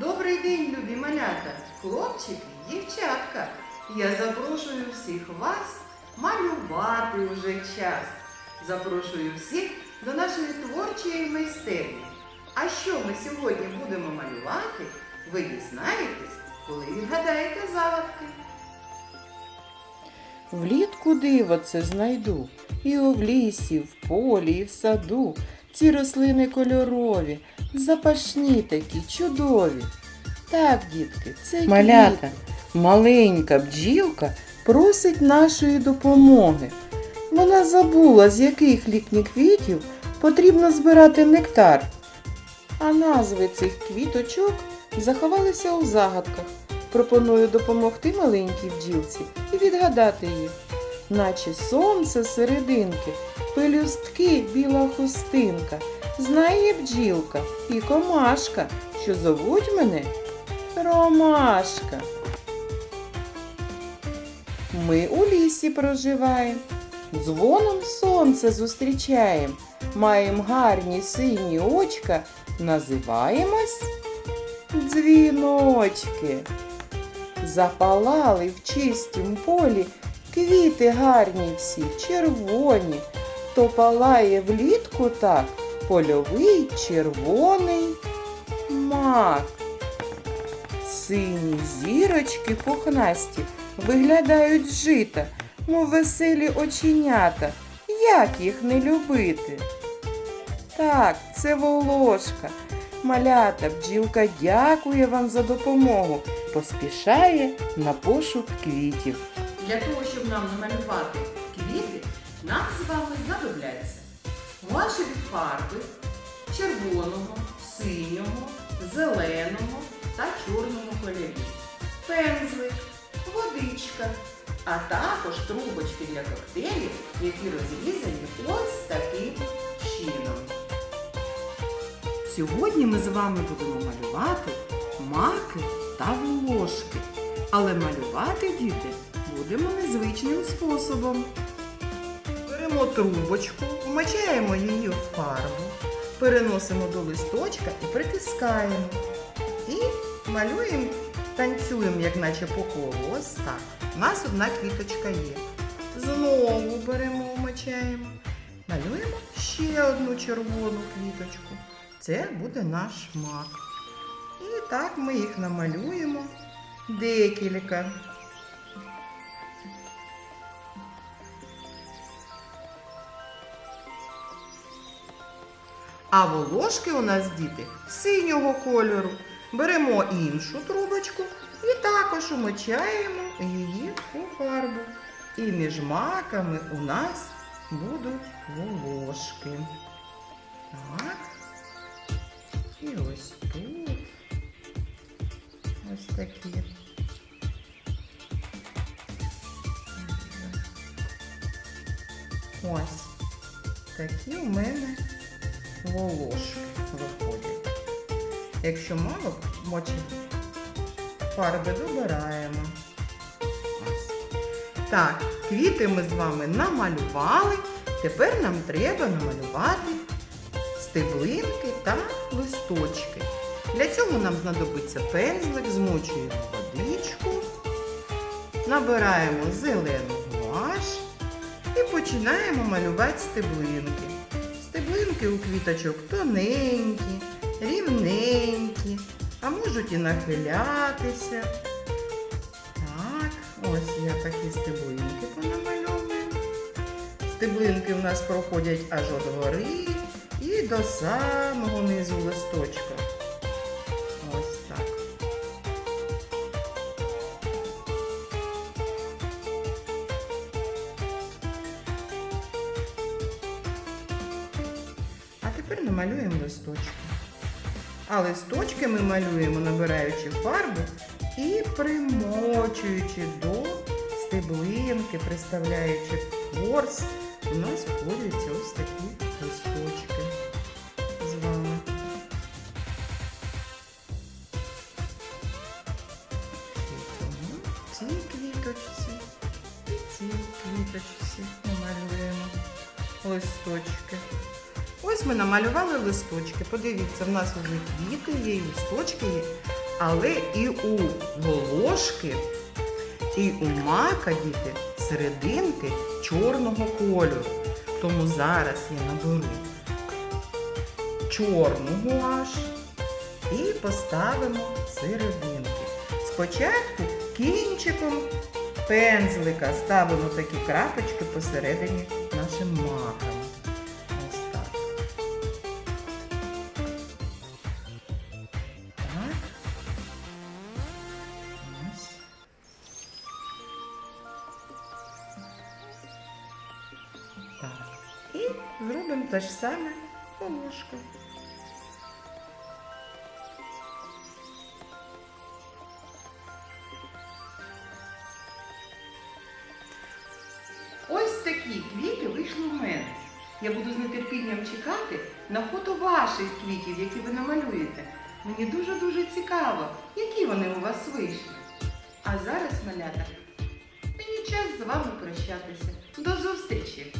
Добрий день, любі малята, хлопчики, дівчатка. Я запрошую всіх вас малювати уже час. Запрошую всіх до нашої творчої майстерні. А що ми сьогодні будемо малювати, ви дізнаєтесь, коли відгадаєте загадки. Влітку диво це знайду, і в лісі, в полі, і в саду. Ці рослини кольорові, запашні такі, чудові. Так, дітки, це Малята. Маленька бджілка просить нашої допомоги. Вона забула, з яких літніх квітів потрібно збирати нектар. А назви цих квіточок заховалися у загадках. Пропоную допомогти маленькій бджілці і відгадати їх. Наче сонце серединки, пелюстки біла хустинка. Знає бджілка і комашка, що зовуть мене Ромашка. Ми у лісі проживаємо, дзвоном сонце зустрічаємо, маємо гарні сині очка, називаємось дзвіночки. Запалали в чистім полі квіти гарні всі, червоні, то палає влітку так польовий червоний мак. Сині зірочки пухнасті виглядають жита, мов веселі оченята. Як їх не любити? Так, це волошка. Малята, бджілка дякує вам за допомогу. Поспішає на пошук квітів. Для того, щоб нам намалювати квіти, нам з вами знадобляться ваші фарби червоного, синього, зеленого та чорного кольорів, пензлик, водичка, а також трубочки для коктейлів, які розрізані ось таким чином. Сьогодні ми з вами будемо малювати маки та волошки. Але малювати діти будемо незвичним способом. Беремо трубочку, вмочаємо її в фарбу, переносимо до листочка і притискаємо. І малюємо, танцюємо, як наче по колу. Ось так. У нас одна квіточка є. Знову беремо, вмочаємо. Малюємо ще одну червону квіточку. Це буде наш мак. І так ми їх намалюємо декілька. А волошки у нас діти синього кольору. Беремо іншу трубочку і також умочаємо її у фарбу. І між маками у нас будуть волошки. Так. І ось тут. Ось такі. Ось такі у мене волошки виходять. Якщо мало мочі фарби добираємо. Так, квіти ми з вами намалювали. Тепер нам треба намалювати стеблинки та листочки. Для цього нам знадобиться пензлик, змочуємо водичку, набираємо зелену гуаш і починаємо малювати стеблинки. Стеблинки у квіточок тоненькі, рівненькі, а можуть і нахилятися. Так, ось я такі стеблинки понамальовую. Стеблинки у нас проходять аж от гори і до самого низу листочка. Тепер намалюємо листочки. А листочки ми малюємо, набираючи фарбу і примочуючи до стеблинки, приставляючи ворс, у нас входять ось такі листочки з вами. Цій квіточці і цій квіточці намалюємо листочки. Ось ми намалювали листочки. Подивіться, в нас вже квіти є, і листочки є. Але і у волошки, і у мака, діти, серединки чорного кольору. Тому зараз я наберу чорну гуаш і поставимо серединки. Спочатку кінчиком пензлика ставимо такі крапочки посередині нашим маком. Зробимо те ж саме полушкою. Ось такі квіти вийшли в мене. Я буду з нетерпінням чекати на фото ваших квітів, які ви намалюєте. Мені дуже-дуже цікаво, які вони у вас вийшли. А зараз, малята, мені час з вами прощатися. До зустрічі!